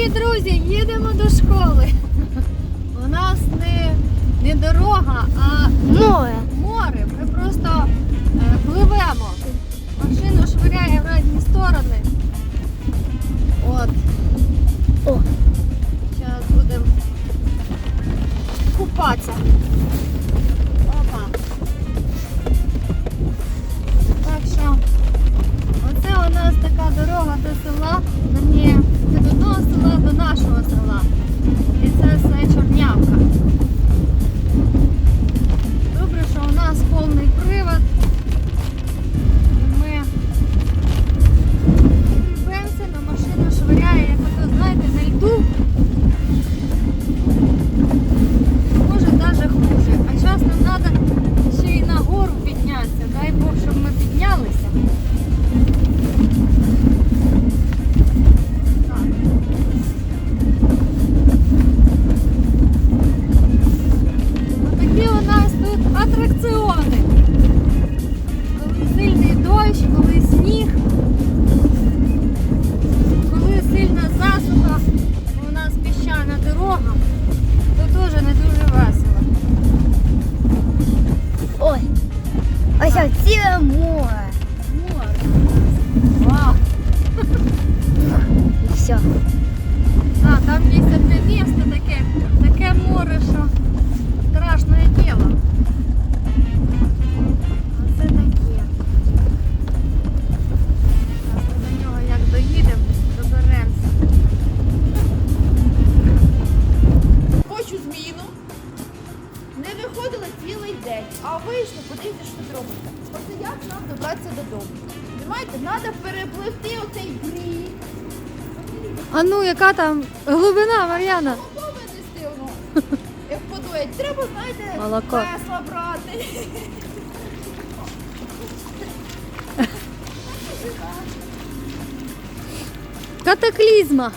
Дорогі друзі, їдемо до школи. У нас не, не дорога, а хотела more. вийшли, подивіться, що тут робиться. Тобто як нам добратися додому? Знаєте, треба перепливти оцей брід. А ну, яка там глибина, Мар'яна? Як подоїть. Треба, знаєте, Молоко. весла брати. Катаклізма.